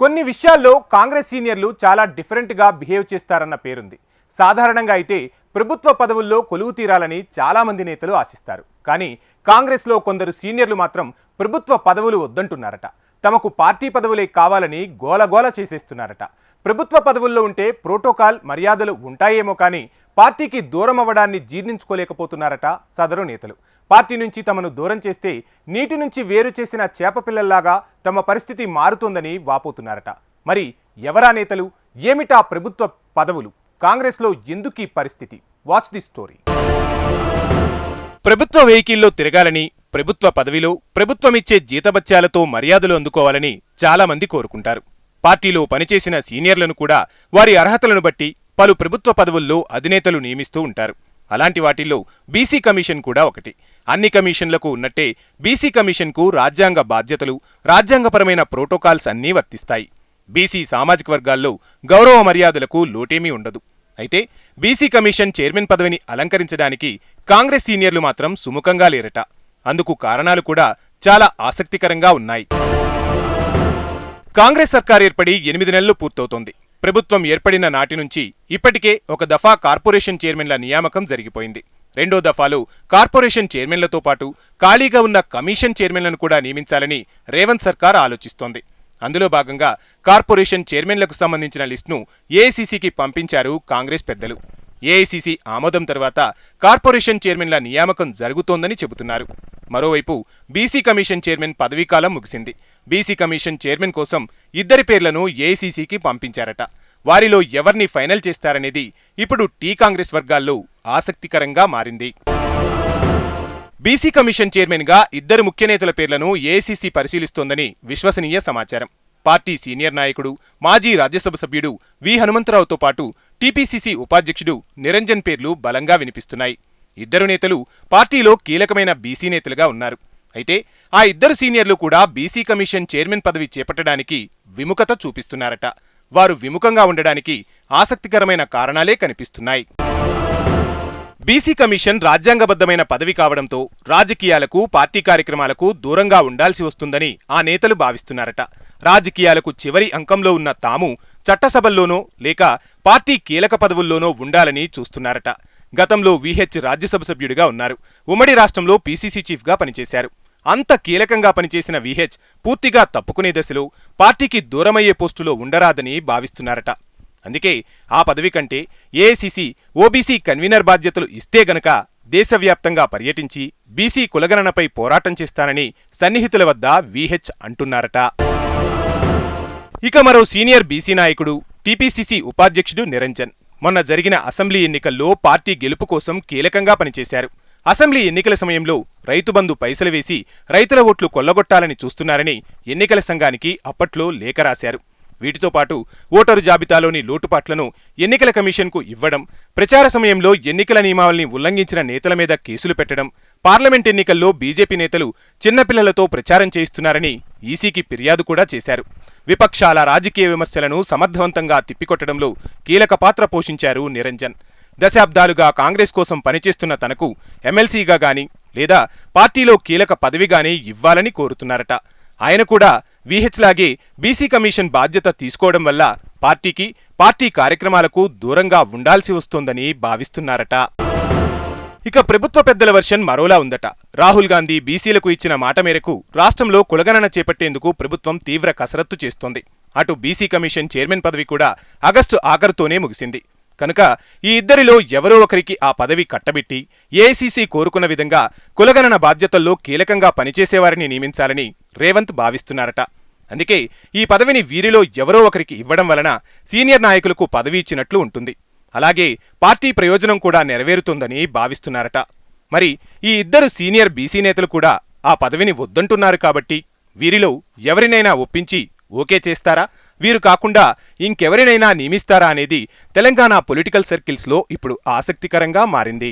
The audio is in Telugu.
కొన్ని విషయాల్లో కాంగ్రెస్ సీనియర్లు చాలా డిఫరెంట్గా బిహేవ్ చేస్తారన్న పేరుంది. సాధారణంగా అయితే ప్రభుత్వ పదవుల్లో కొలువు తీరాలని చాలామంది నేతలు ఆశిస్తారు. కానీ కాంగ్రెస్లో కొందరు సీనియర్లు మాత్రం ప్రభుత్వ పదవులు వద్దంటున్నారట. తమకు పార్టీ పదవులే కావాలని గోలగోల చేసేస్తున్నారట. ప్రభుత్వ పదవుల్లో ఉంటే ప్రోటోకాల్ మర్యాదలు ఉంటాయేమో కానీ పార్టీకి దూరం అవ్వడాన్ని జీర్ణించుకోలేకపోతున్నారట సదరు నేతలు. పార్టీ నుంచి తమను దూరం చేస్తే నీటి నుంచి వేరు చేసిన చేప పిల్లల్లాగా తమ పరిస్థితి మారుతోందని వాపోతున్నారట. మరి ఎవరా నేతలు? ఏమిటా ప్రభుత్వ పదవులు? కాంగ్రెస్లో ఎందుకీ పరిస్థితి? వాచ్ ది స్టోరీ ప్రభుత్వ వెహికల్లో తిరగాలని ప్రభుత్వ పదవిలో ప్రభుత్వమిచ్చే జీతబత్యాలతో మర్యాదలు అందుకోవాలని చాలా మంది కోరుకుంటారు. పార్టీలో పనిచేసిన సీనియర్లను కూడా వారి అర్హతలను బట్టి పలు ప్రభుత్వ పదవుల్లో అధినేతలు నియమిస్తూ ఉంటారు. అలాంటి వాటిల్లో బీసీ కమిషన్ కూడా ఒకటి. అన్ని కమిషన్లకు ఉన్నట్టే బీసీ కమిషన్కు రాజ్యాంగ బాధ్యతలు రాజ్యాంగపరమైన ప్రోటోకాల్స్ అన్నీ వర్తిస్తాయి. బీసీ సామాజిక వర్గాల్లో గౌరవ మర్యాదలకు లోటేమీ ఉండదు. అయితే బీసీ కమిషన్ చైర్మన్ పదవిని అలంకరించడానికి కాంగ్రెస్ సీనియర్లు మాత్రం సుముఖంగా లేరట. అందుకు కారణాలు కూడా చాలా ఆసక్తికరంగా ఉన్నాయి. కాంగ్రెస్ సర్కార్ ఏర్పడి ఎనిమిది నెలలు పూర్తవుతోంది. ప్రభుత్వం ఏర్పడిన నాటి నుంచి ఇప్పటికే ఒక దఫా కార్పొరేషన్ చైర్మన్ల నియామకం జరిగిపోయింది. రెండో దఫాలో కార్పొరేషన్ చైర్మన్లతో పాటు ఖాళీగా ఉన్న కమిషన్ చైర్మన్లను కూడా నియమించాలని రేవంత్ సర్కార్ ఆలోచిస్తోంది. అందులో భాగంగా కార్పొరేషన్ చైర్మన్లకు సంబంధించిన లిస్టును ఏఐసీసీకి పంపించారు కాంగ్రెస్ పెద్దలు. ఏఐసీసీ ఆమోదం తర్వాత కార్పొరేషన్ చైర్మన్ల నియామకం జరుగుతోందని చెబుతున్నారు. మరోవైపు బీసీ కమిషన్ చైర్మన్ పదవీకాలం ముగిసింది. బీసీ కమిషన్ చైర్మన్ కోసం ఇద్దరి పేర్లను ఏఐసీసీకి పంపించారట. వారిలో ఎవరిని ఫైనల్ చేస్తారనేది ఇప్పుడు టీ కాంగ్రెస్ వర్గాల్లో ఆసక్తికరంగా మారింది. బీసీ కమిషన్ చైర్మన్గా ఇద్దరు ముఖ్య నేతల పేర్లను ఏసీసీ పరిశీలిస్తోందని విశ్వసనీయ సమాచారం. పార్టీ సీనియర్ నాయకుడు మాజీ రాజ్యసభ సభ్యుడు వి. హనుమంతరావుతో పాటు టీపీసీసీ ఉపాధ్యక్షుడు నిరంజన్ పేర్లు బలంగా వినిపిస్తున్నాయి. ఇద్దరు నేతలు పార్టీలో కీలకమైన బీసీ నేతలుగా ఉన్నారు. అయితే ఆ ఇద్దరు సీనియర్లు కూడా బీసీ కమిషన్ చైర్మన్ పదవి చేపట్టడానికి విముఖత చూపిస్తున్నారట. వారు విముఖంగా ఉండడానికి ఆసక్తికరమైన కారణాలే కనిపిస్తున్నాయి. బీసీ కమిషన్ రాజ్యాంగబద్ధమైన పదవి కావడంతో రాజకీయాలకు పార్టీ కార్యక్రమాలకు దూరంగా ఉండాల్సి వస్తుందని ఆ నేతలు భావిస్తున్నారట. రాజకీయాలకు చివరి అంకంలో ఉన్న తాము చట్టసభల్లోనో లేక పార్టీ కీలక పదవుల్లోనో ఉండాలని చూస్తున్నారట. గతంలో విహెచ్ రాజ్యసభ సభ్యుడిగా ఉన్నారు. ఉమ్మడి రాష్ట్రంలో పీసీసీ చీఫ్గా పనిచేశారు. అంత కీలకంగా పనిచేసిన విహెచ్ పూర్తిగా తప్పుకునే దశలో పార్టీకి దూరమయ్యే పోస్టులో ఉండరాదని భావిస్తున్నారట. అందుకే ఆ పదవి కంటే ఏఐసిసి ఓబీసీ కన్వీనర్ బాధ్యతలు ఇస్తే గనక దేశవ్యాప్తంగా పర్యటించి బీసీ కులగణనపై పోరాటం చేస్తానని సన్నిహితుల వద్ద విహెచ్ అంటున్నారట. ఇక మరో సీనియర్ బీసీ నాయకుడు టీపీసీసీ ఉపాధ్యక్షుడు నిరంజన్. మొన్న జరిగిన అసెంబ్లీ ఎన్నికల్లో పార్టీ గెలుపు కోసం కీలకంగా పనిచేశారు. అసెంబ్లీ ఎన్నికల సమయంలో రైతు బంధు పైసలు వేసి రైతుల ఓట్లు కొల్లగొట్టాలని చూస్తున్నారని ఎన్నికల సంఘానికి అప్పట్లో లేఖ రాశారు. వీటితో పాటు ఓటరు జాబితాలోని లోటుపాట్లను ఎన్నికల కమిషన్కు ఇవ్వడం ప్రచార సమయంలో ఎన్నికల నియమావళిని ఉల్లంఘించిన నేతల మీద కేసులు పెట్టడం పార్లమెంట్ ఎన్నికల్లో బీజేపీ నేతలు చిన్నపిల్లలతో ప్రచారం చేయిస్తున్నారని ఈసీకి ఫిర్యాదు కూడా చేశారు. విపక్షాల రాజకీయ విమర్శలను సమర్థవంతంగా తిప్పికొట్టడంలో కీలక పాత్ర పోషించారు నిరంజన్. దశాబ్దాలుగా కాంగ్రెస్ కోసం పనిచేస్తున్న తనకు ఎమ్మెల్సీగా గాని లేదా పార్టీలో కీలక పదవి గాని ఇవ్వాలని కోరుతున్నారట. ఆయన కూడా విహెచ్ లాగే బీసీ కమిషన్ బాధ్యత తీసుకోవడం వల్ల పార్టీకి పార్టీ కార్యక్రమాలకు దూరంగా ఉండాల్సి వస్తోందని భావిస్తున్నారట. ఇక ప్రభుత్వ పెద్దల వర్షన్ మరోలా ఉందట. రాహుల్ గాంధీ బీసీలకు ఇచ్చిన మాట మేరకు రాష్ట్రంలో కులగణన చేపట్టేందుకు ప్రభుత్వం తీవ్ర కసరత్తు చేస్తోంది. అటు బీసీ కమిషన్ చైర్మన్ పదవి కూడా ఆగస్టు ఆఖరుతోనే ముగిసింది. కనుక ఈ ఇద్దరిలో ఎవరో ఒకరికి ఆ పదవి కట్టబెట్టి ఏఐసీసీ కోరుకున్న విధంగా కులగణన బాధ్యతల్లో కీలకంగా పనిచేసేవారిని నియమించాలని రేవంత్ భావిస్తున్నారట. అందుకే ఈ పదవిని వీరిలో ఎవరో ఒకరికి ఇవ్వడం వలన సీనియర్ నాయకులకు పదవి ఇచ్చినట్లు ఉంటుంది. అలాగే పార్టీ ప్రయోజనం కూడా నెరవేరుతుందని భావిస్తున్నారట. మరి ఈ ఇద్దరు సీనియర్ బీసీ నేతలు కూడా ఆ పదవిని వద్దంటున్నారు కాబట్టి వీరిలో ఎవరినైనా ఒప్పించి ఓకే చేస్తారా? వీరు కాకుండా ఇంకెవరినైనా నియమిస్తారా అనేది తెలంగాణ పొలిటికల్ సర్కిల్స్లో ఇప్పుడు ఆసక్తికరంగా మారింది.